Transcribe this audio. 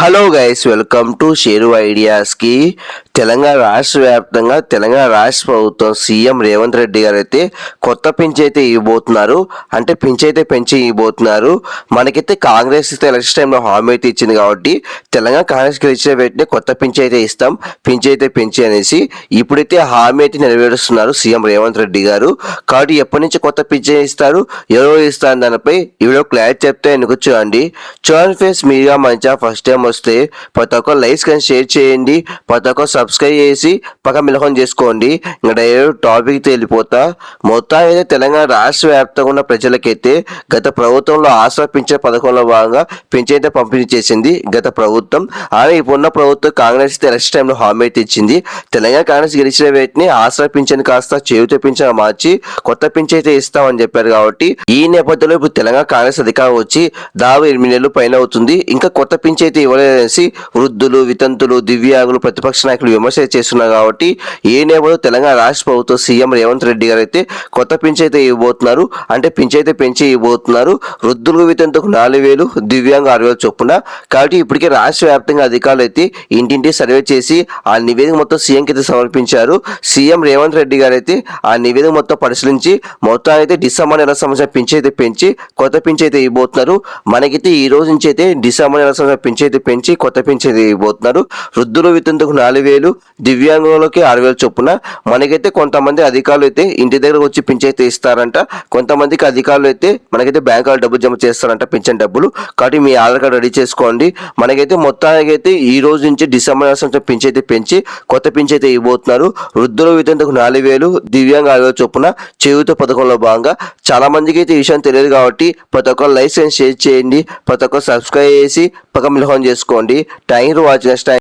Hello guys welcome to Sheru ఐడియాస్కి Telangana రాష్ట్ర వ్యాప్తంగా తెలంగాణ రాష్ట్ర ప్రభుత్వం సీఎం రేవంత్ రెడ్డి గారు అయితే కొత్త పింఛ్ అయితే ఇవ్వబోతున్నారు. అంటే పింఛ్ అయితే పెంచి ఇవ్వబోతున్నారు. మనకైతే కాంగ్రెస్ అయితే ఎలక్షన్ టైంలో హామీ అయితే ఇచ్చింది కాబట్టి తెలంగాణ కాంగ్రెస్ గెలిచిన వెంటనే కొత్త పింఛ్ అయితే ఇస్తాం. పింఛ్ అయితే పెంచి అనేసి ఇప్పుడైతే ఆ హామీ అయితే నెరవేరుస్తున్నారు సీఎం రేవంత్ రెడ్డి గారు. కాబట్టి ఎప్పటి నుంచి కొత్త పింఛన్ ఇస్తారు? ఎవరో ఇస్తారు దానిపై ఇవిడో క్లారిటీ చెప్తే ఎందుకు చూడండి. చూడండి ఫేస్ మీడియా మంచిగా ఫస్ట్ టైం వస్తే ప్రతి ఒక్క లైక్స్ కానీ షేర్ చేయండి ప్రతి ఒక్క సబ్స్క్రైబ్ చేసి పక్క మిలహం చేసుకోండి. ఇంకా డైరెక్ట్ టాపిక్ వెళ్ళిపోతా. మొత్తం అయితే తెలంగాణ రాష్ట్ర వ్యాప్తంగా ఉన్న ప్రజలకైతే గత ప్రభుత్వంలో ఆసరా పింఛన్ పథకంలో భాగంగా పింఛన్ అయితే పంపిణీ చేసింది గత ప్రభుత్వం. అలాగే ఇప్పుడున్న ప్రభుత్వం కాంగ్రెస్ అయితే ఎలక్షన్ టైంలో హామీ అయితే ఇచ్చింది. తెలంగాణ కాంగ్రెస్ గెలిచిన వేటిని ఆసరా పింఛన్ కాస్త చేయుత పింఛన్ మార్చి కొత్త పింఛన్ అయితే ఇస్తామని చెప్పారు కాబట్టి ఈ నేపథ్యంలో ఇప్పుడు తెలంగాణ కాంగ్రెస్ అధికారం వచ్చి దాదాపు ఎనిమిది నెలలు పైన అవుతుంది. ఇంకా కొత్త పింఛన్ అయితే ఇవ్వలేదనేసి వృద్ధులు వితంతులు దివ్యాంగులు ప్రతిపక్ష నాయకులు విమర్శ చేస్తున్నారు కాబట్టి ఏ నేపథ్యంలో తెలంగాణ రాష్ట్ర ప్రభుత్వం సీఎం రేవంత్ రెడ్డి గారు అయితే కొత్త పింఛైతే అయితే ఇవ్వబోతున్నారు అంటే పింఛైతే పెంచి ఇవ్వబోతున్నారు. వృద్ధులు వితంతుకు నాలుగు వేలు దివ్యాంగ ఆరు వేలు చొప్పున. కాబట్టి ఇప్పటికే రాష్ట్ర వ్యాప్తంగా అధికారులు అయితే ఇంటింటి సర్వే చేసి ఆ నివేదిక మొత్తం సీఎంకి అయితే సమర్పించారు. సీఎం రేవంత్ రెడ్డి గారు అయితే ఆ నివేదిక మొత్తం పరిశీలించి మొత్తం అయితే డిసెంబర్ నెల సంవత్సరం పింఛైతే అయితే పెంచి కొత్త పింఛైతే ఇవ్వబోతున్నారు. మనకైతే ఈ రోజు నుంచి అయితే డిసెంబర్ నెల సంవత్సరం పింఛైతే పెంచి కొత్త పింఛన్ ఇవ్వబోతున్నారు వృద్ధులు వితంతుకు నాలుగు వేలు దివ్యాంగులకి ఆరు వేలు చొప్పున. మనకైతే కొంతమంది అధికారులు అయితే ఇంటి దగ్గర వచ్చి పింఛన్ అయితే ఇస్తారంట. కొంతమందికి అధికారులు అయితే మనకైతే బ్యాంకులో డబ్బులు జమ చేస్తారంట పింఛన్ డబ్బులు. కాబట్టి మీ ఆధార్ కార్డు రెడీ చేసుకోండి. మనకైతే మొత్తానికి అయితే ఈ రోజు నుంచి డిసెంబర్ నెల సంవత్సరం పింఛన్ అయితే పెంచి కొత్త పింఛన్ అయితే ఇవ్వబోతున్నారు. వృద్ధుల వితంతుకు నాలుగు వేలు దివ్యాంగ ఆరు వేలు చొప్పున. చేయుత పథకంలో భాగంగా చాలా మందికి అయితే ఈ విషయం తెలియదు కాబట్టి ప్రతి ఒక్కరు లైసెన్స్ షేర్ చేయండి ప్రతి ఒక్కరు సబ్స్క్రైబ్ చేసి పక్క మిలహం చేసుకోండి. Thank watch next